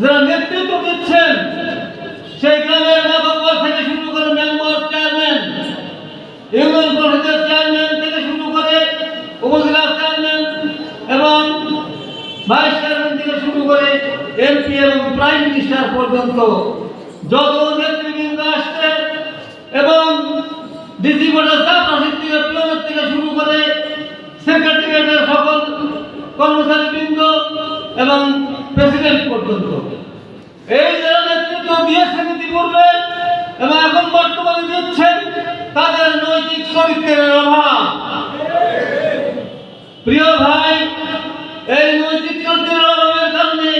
যারা নেতৃত্ব দিচ্ছেন, সেই গ্রামের মাতব্বর থেকে শুরু করে মেম্বার চেয়ারম্যান, ইউনিয়ন পরিষদের চেয়ারম্যান থেকে শুরু করে উপজেলা চেয়ারম্যান এবং ভাইস চেয়ারম্যান থেকে শুরু করে এমপি এবং প্রাইম মিনিস্টার পর্যন্ত যত নেতৃবৃন্দ আসছে এবং ডিসি বোর্ডের চাপরাশির থেকে থেকে শুরু করে সেক্রেটারিয়েটের সকল কর্মচারীবৃন্দ এবং প্রেসিডেন্ট পর্যন্ত। এই যারা নেতৃত্ব দিয়েছেন ইতিপূর্বে এবং এখন বর্তমানে দিচ্ছেন, তাদের নৈতিক চরিত্রের অভাব। প্রিয় ভাই, এই নৈতিক চরিত্রের অভাবের কারণে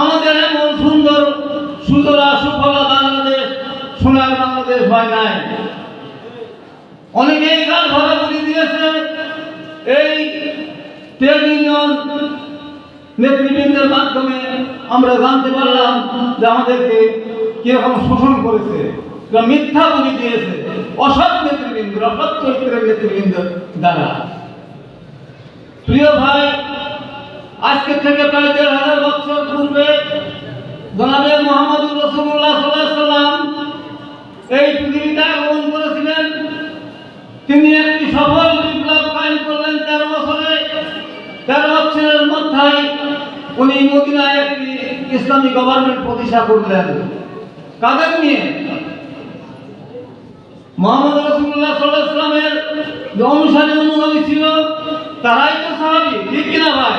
আমাদের এমন সুন্দর সুতরা সুফলা বাংলাদেশ, সোনার বাংলাদেশ হয় নাই। অনেকেই গান ভরা করে দিয়েছে, এই ট্রেড ইউনিয়ন নেতৃবৃন্দের মাধ্যমে আমরা জানতে পারলাম যে আমাদেরকে কীরকম শোষণ করেছে মিথ্যা বলি দিয়েছে, অসৎ নেতৃবৃন্দ, অসৎ চরিত্রের নেতৃবৃন্দ দ্বারা। প্রিয় ভাই আজকে থেকে প্রায় দেড় হাজার বছর পূর্বে জনাবে মোহাম্মদুর রসুল্লাহ সাল্লাম এই পৃথিবীতে আগমন করেছিলেন তিনি একটি সফল বিপ্লব কায়েম করলেন তেরো বছরে তেরো বছরের মধ্যেই উনি মদিনায় একটি ইসলামী গভর্নমেন্ট প্রতিষ্ঠা করলেন। কাদের নিয়ে? মোহাম্মদ রসুল্লাহ সাল্লামের যে অনুসারী অনুগামী ছিল, তারাই তো সাহাবি, ঠিক কিনা ভাই?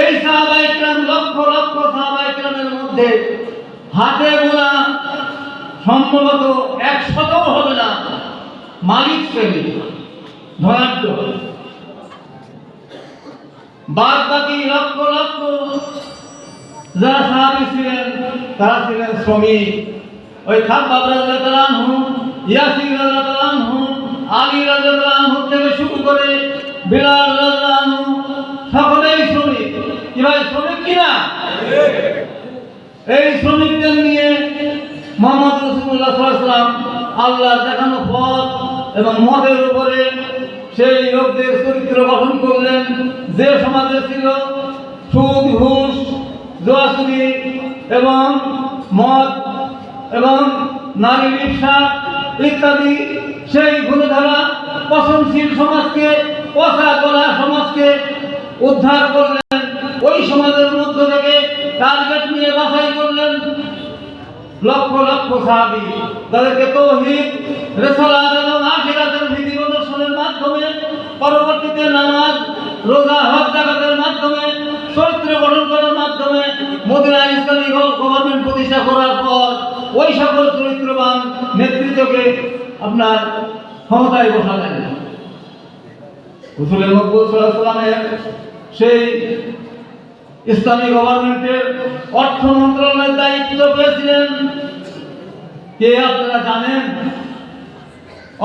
এই সাহাবাই কিরাম, লক্ষ লক্ষ সাহাবাই কিরামের মধ্যে হাতে গোনা সম্ভবত একশতও হবে না। মালিক শ্রেণি, ধনাঢ্য। বাদ বাকি লক্ষ লক্ষ যারা সাহাবি ছিলেন, তারা ছিলেন শ্রমিক। ওই রাদিয়াল্লাহু আনহু, ইয়াসির আনহু, আলী আনহু থেকে শুরু করে বিলাল আনহু, সকলেই শ্রমিক। কি ভাই, শ্রমিক কিনা এই শ্রমিকদের নিয়ে মোহাম্মদ রসুল্লাহ সাল্লাম আল্লাহ দেখানো পথ এবং মদের উপরে সেই লোকদের চরিত্র গঠন করলেন। যে সমাজে ছিল সুদ, ঘুষ জোয়াচুরি এবং মদ এবং নারী ব্যবসা ইত্যাদি সেই গুণধারা পচনশীল সমাজকে, পচা করা সমাজকে উদ্ধার করলেন। ওই সমাজের মধ্য থেকে টার্গেট নিয়ে বাছাই করলেন লক্ষ লক্ষ সাহাবি। তাদেরকে তৌহিদ, রেসালাত এবং আখিরাতের বিধি প্রদর্শনের মাধ্যমে পরবর্তীতে নামাজ, রোজা হজ জাকাতের মাধ্যমে চরিত্র গঠন করার মাধ্যমে মদিনা ইসলামী গভর্নমেন্ট প্রতিষ্ঠা করার পর ওই সকল চরিত্রবান নেতৃত্বকে আপনার ক্ষমতায় বসালেন হুসুলের মকবুল সেই ইসলামী গভর্নমেন্টের অর্থ মন্ত্রণালয়ের দায়িত্ব পেয়েছিলেন। কে আপনারা জানেন?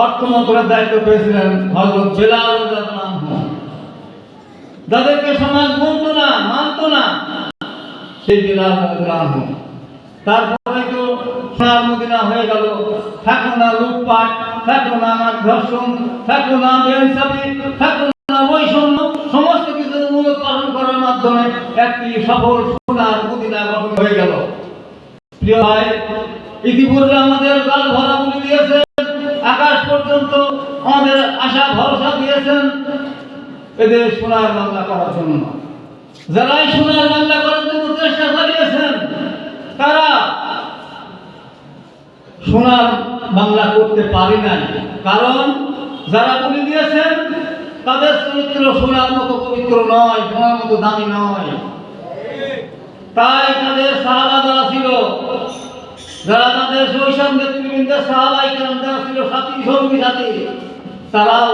অর্থ মন্ত্রণালয়ের দায়িত্ব পেয়েছিলেন হজরত বেলাল যাদেরকে সমাজ মানত না মানত না, সেই বেলাল। তারপরে তো সোনার মদিনা হয়ে গেল। থাকল না লুটপাট থাকল না আমার ধর্ষণ থাকল না থাকল না বৈষম্য, সমস্ত কিছু পালন করার মাধ্যমে একটি সফল সোনার মদিনা গঠন হয়ে গেল। ইতিপূর্বে আমাদের গাল ভরা বলে দিয়েছেন, আকাশ পর্যন্ত আমাদের আশা ভরসা দিয়েছেন, এদের সোনার বাংলা করার জন্য। যারাই সোনার বাংলা করার জন্য চেষ্টা চালিয়েছেন তারা সোনার বাংলা করতে পারি নাই। কারণ যারা বলে দিয়েছেন, তাদের চরিত্র সোনার মতো পবিত্র নয়, সোনার মতো দামি নয়। তাই তাদের সাহাবা যারা ছিল, যারা তাদের শৈশব নেতৃবৃন্দের সাহাবাই কেন যারা ছিল, সাথী, সঙ্গী, সাথী, তারাও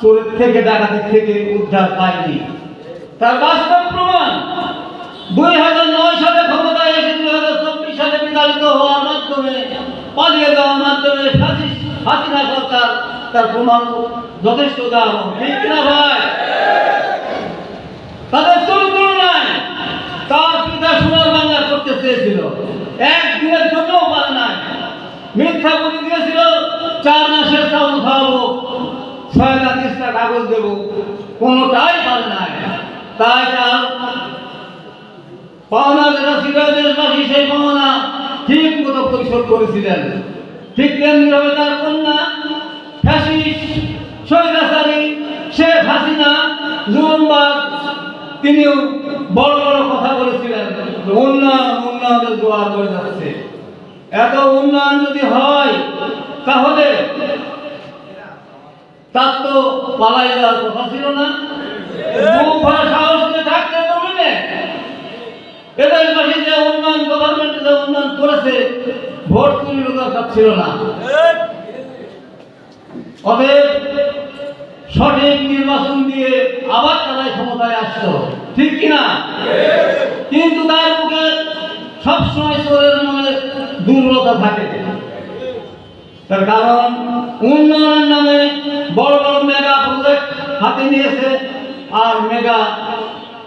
চোরের থেকে, ডাকাতির থেকে উদ্ধার পায়নি। তার বাস্তব প্রমাণ দুই হাজার নয় সালে ক্ষমতায় এসে বিতাড়িত হওয়ার মাধ্যমে, পালিয়ে যাওয়ার মাধ্যমে হাসিনা সরকার তার প্রমাণ যথেষ্ট উদাহরণ ঠিক কিনা ভাই? তাদের চরিত্র নাই। তার পিতা সোনার বাংলা করতে চেয়েছিল। একদিনের জন্যও পারে নাই। মিথ্যা বলে দিয়েছিল, চার মাসের চাউল খাওয়াবো, ছয় লাখ তিরিশটা কাগজ দেবো। কোনোটাই পারে নাই। তাই তার দেশবাসী সেই পাওনা ঠিক মতো পরিশোধ করেছিলেন। ঠিক তেমনি ভাবে তার কন্যা শেখ হাসিনা তিনিও বড় বড় কথা বলেছিলেন উন্নয়ন, উন্নয়নের জোয়ার হয়ে যাচ্ছে। এত উন্নয়ন যদি হয়, তাহলে তার তো পালাই যাওয়ার কথা ছিল না মুখ ভরা সাহস নিয়ে থাকতে জমিনে এদের বাসী যে উন্নয়ন গভর্নমেন্ট যে উন্নয়ন করেছে ভোট চুরির দরকার ছিল না। অতএব সঠিক নির্বাচন দিয়ে আবার তারাই ক্ষমতায় আসতো ঠিক কিনা কিন্তু তার মুখে সবসময় চোরের মনে দুর্বলতা থাকে। তার কারণ, উন্নয়নের নামে বড় বড় মেগা প্রজেক্ট হাতে নিয়েছে আর মেগা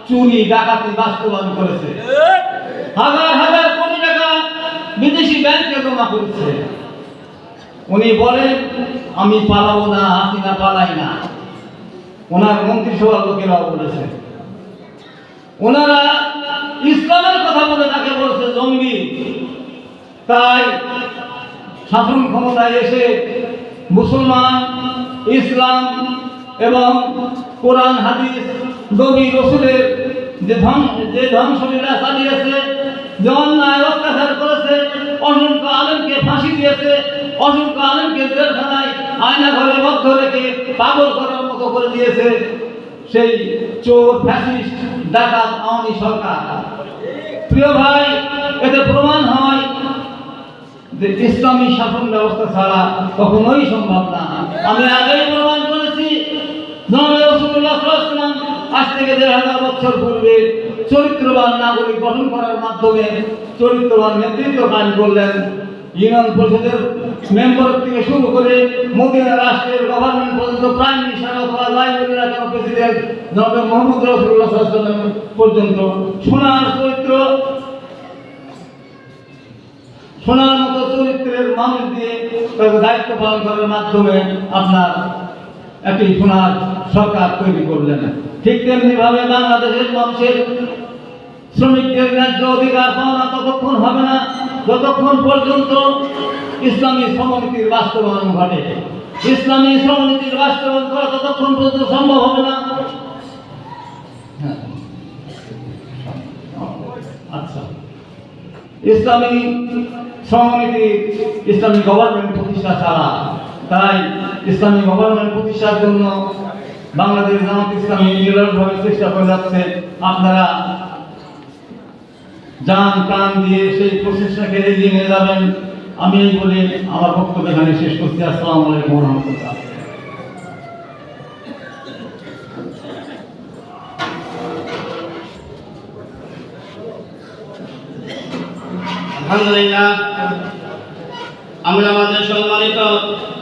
চুরি, ডাকাতি বাস্তবায়ন করেছে। হাজার আমি পালাবো না, হাসিনা পালাই না। ওনার মন্ত্রিসভার লোকেরাও বলেছে ওনারা ইসলামের কথা বলে তাকে বলছে, জঙ্গি। তাই শাসন ক্ষমতায় এসে মুসলমান, ইসলাম এবং কোরআন, হাদিস, নবী, রসুলের যে ধ্বংস, যে ধ্বংসলীলা চালিয়েছে, যে অন্যায় দিয়েছে অসংখ্য আলেমকে জেলখানায় আয়না ঘরে বদ্ধ রেখে পাগল করার মতো করে দিয়েছে। সেই চোর, ফ্যাসিস্ট, ডাকাত, আওয়ামী সরকার। প্রিয় ভাই, এতে প্রমাণ হয় যে ইসলামী শাসন ব্যবস্থা ছাড়া কখনোই সম্ভব না। আমি আগেই প্রমাণ করেছি আজ থেকে দেড় হাজার বছর পূর্বে চরিত্রবান নাগরিক গঠন করার মাধ্যমে চরিত্রবান নেতৃত্ব কাজ করলেন। ইউনিয়ন পরিষদের মেম্বার থেকে শুরু করে মদিনা রাষ্ট্রের গভর্নমেন্ট পর্যন্ত প্রাইম মিনিস্টার অথবা লাইব্রেরিরা কেন প্রেসিডেন্ট জনাবে মোহাম্মদ রসুল্লাহ সাল্লাম পর্যন্ত। সোনার চরিত্র, সোনার মতো চরিত্রের মানুষ দিয়ে তাকে দায়িত্ব পালন করার মাধ্যমে আপনার একটি সোনার সরকার তৈরি করলেন। ঠিক তেমনি ভাবে বাংলাদেশের মানুষের শ্রমিকদের ন্যায্য অধিকার পাওনা ততক্ষণ হবে না। যতক্ষণ পর্যন্ত ইসলামী শ্রমনীতির বাস্তবায়ন ঘটে, ইসলামী শ্রমনীতির বাস্তবায়ন করা ততক্ষণ পর্যন্ত সম্ভব হবে না। হ্যাঁ। আচ্ছা। ইসলামী শ্রমনীতি ইসলামী গভর্নমেন্ট প্রতিষ্ঠা ছাড়া, তাই ইসলামী গভর্নমেন্ট প্রতিষ্ঠার জন্য বাংলাদেশ জামাত ইসলামী নিরলভাবে চেষ্টা করে যাচ্ছে। আপনারা যান প্রাণ দিয়ে সেই প্রচেষ্টাকে এগিয়ে নিয়ে যাবেন। আমি এই বলে আমার বক্তব্য এখানে শেষ করছি। আসসালামু আলাইকুম রহমতুল্লাহ। আলহামদুলিল্লাহ।